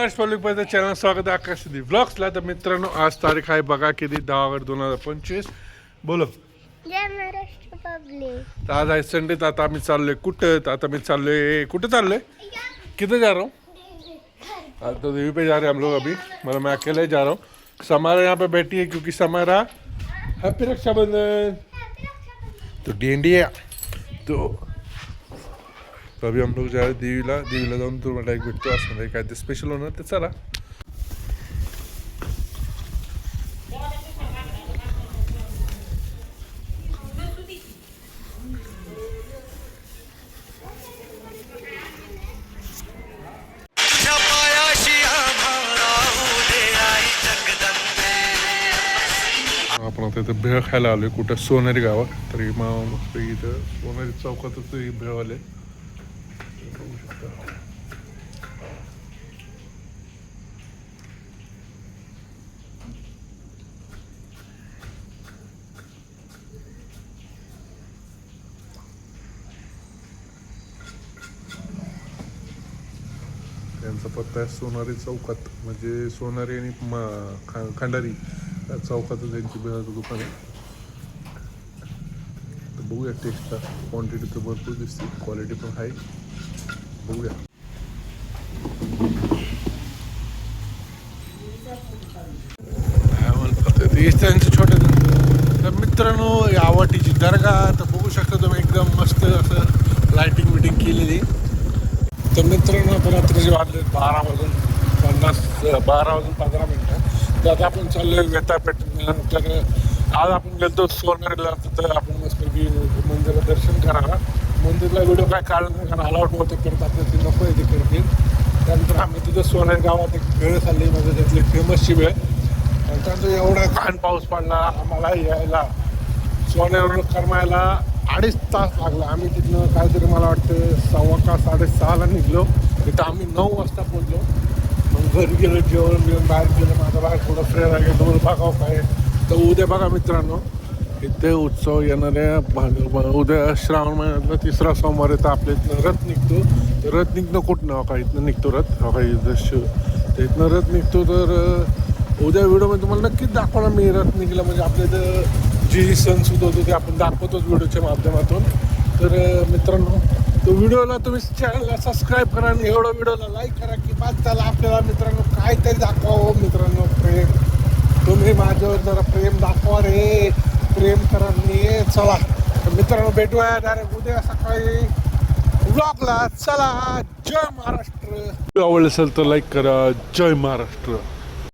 Maharashtra public पाहिजे channel स्वागत आहे आकाश सिद्धी ब्लॉग्सला तर मित्रांनो आज तारीख आहे बघा किती दहा ऑगस्ट दोन हजार पंचवीस बोलो तर आज आहे संडे तर आता आम्ही चाललोय कुठं तर आता मी चाललोय कुठं चाललोय किधर जा रहा हूँ हाँ, तो देवी पे जा रहे हैं हम लोग अभी मतलब मैं अकेले जा रहा हूँ समारा यहाँ पे बैठी है क्योंकि समारा हैप्पी रक्षाबंधन तो डेंडी है तो रवी आमलोक हम देवीला. देवीला जाऊन तुम्हाला एक भेटतो. असं नाही काय ते स्पेशल होणार ते चला. आपण आता इथं भेळ खायला आलोय. कुठं सोनेरी गावात. तरी मग इथं सोनेरी चौकातच भेळ आले बघू शकता त्यांचा पत्ता आहे सोनारी चौकात. म्हणजे सोनारी आणि मा- खा- खंडारी चौकातच त्यांची बिळाचं दुकान आहे. तर बघूया टेस्टला क्वांटिटी तर भरपूर दिसते. क्वालिटी पण आहे बघूया. म्हणतात ते? त्यांचे छोटे तर मित्रांनो या दर्गा तर बघू शकता तुम्ही एकदम मस्त असं लाइटिंग बिटिंग केलेली. तर मित्रांनो रात्रीचे वाजले बारा वाजून पन्नास बारा वाजून पंधरा मिनटं. तर आता आपण चाललो वेतापेठ तर आज आपण गेलतो सोनेरीला तर आपण मस्तपैकी मंदिर दर्शन करायला. मंदिरला व्हिडिओ काय काढला नाही कारण अलाउट होतं करत. आपल्या ते नको आहे ते करतील. त्यानंतर आम्ही तिथं सोनेर गावात एक वेळ चालली म्हणजे त्यातली फेमसची वेळ. त्यानंतर एवढा घाण पाऊस पडला. आम्हाला यायला सोन्यावरून करमायला अडीच तास लागला. आम्ही तिथनं काहीतरी मला वाटतं सव्वा का साडेसहाला निघलो. तिथं आम्ही नऊ वाजता पोहोचलो. मग घरी गेलो जेवण बिवण बाहेर गेलो. माझा बाहेर थोडं फ्रेश आहे दोन बघाव काय तर उद्या बघा मित्रांनो इथे उत्सव येणाऱ्या भाग उद्या श्रावण महिन्यातला तिसरा सोमवार येतं आपल्या इथनं रथ निघतो. तर रथ निघणं कुठनं? हो, का इथनं निघतो रथ? हो का इथं श- तर इथनं रथ निघतो तर उद्या व्हिडिओमध्ये तुम्हाला नक्कीच दाखवणार मी रथ निघला. म्हणजे आपल्या इथं जे सुद्धा होतो ते आपण दाखवतोच व्हिडिओच्या माध्यमातून. तर मित्रांनो तो व्हिडिओला तुम्ही चॅनलला सबस्क्राईब करा आणि एवढं व्हिडिओला लाईक करा की बाद त्याला आपल्याला मित्रांनो काहीतरी दाखवावं हो, मित्रांनो प्रेम. तुम्ही माझ्यावर जरा प्रेम दाखवा रे. प्रेम करा मी चला. तर मित्रांनो भेटूया डायरेक्ट उद्या सकाळी ब्लॉगला चला जय महाराष्ट्र. आवडलं असेल तर लाईक करा. जय महाराष्ट्र.